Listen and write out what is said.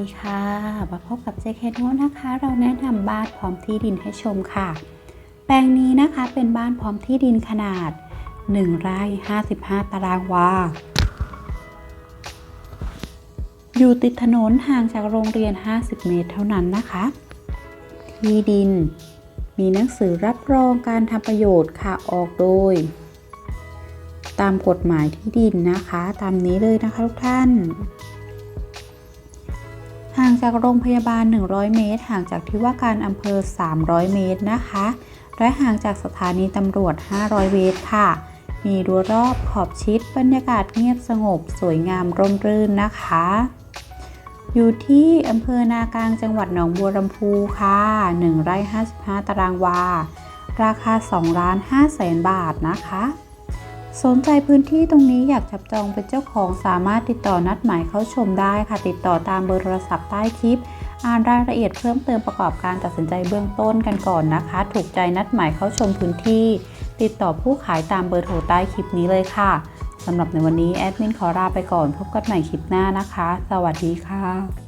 สวัสดีค่ะมาพบกับเจคโนนะคะ เราแนะนำบ้านพร้อมที่ดินให้ชมค่ะ แปลงนี้นะคะเป็นบ้านพร้อมที่ดินขนาด 1 ไร่ 55 ตารางวา อยู่ติดถนนห่างจากโรงเรียน 50 เมตรเท่านั้นนะคะ ที่ดิน มีหนังสือรับรองการทำประโยชน์ค่ะออกโดย ตามกฎหมายที่ดินนะคะ ตามนี้เลยนะคะทุกท่าน ห่างจากโรงพยาบาล 100 เมตร ห่างจากที่ว่าการอำเภอ 300 เมตรนะคะ และห่างจากสถานีตำรวจ 500 เมตรค่ะ มีรั้วรอบขอบชิด บรรยากาศเงียบสงบ สวยงามร่มรื่นนะคะ อยู่ที่อำเภอนากลางจังหวัดหนองบัวลำพูค่ะ1ไร่55 ตารางวา ราคา 2 ล้าน5แสนบาทนะคะ สนใจพื้นที่ตรงนี้อยากจับจองเป็นเจ้าของสามารถติดต่อนัดหมายเข้าชมได้ค่ะ ติดต่อตามเบอร์โทรศัพท์ใต้คลิป อ่านรายละเอียดเพิ่มเติมประกอบการตัดสินใจเบื้องต้นกันก่อนนะคะ ถูกใจนัดหมายเข้าชมพื้นที่ ติดต่อผู้ขายตามเบอร์โทรใต้คลิปนี้เลยค่ะสำหรับในวันนี้แอดมินขอลาไปก่อนพบกันใหม่คลิปหน้านะคะ สวัสดีค่ะ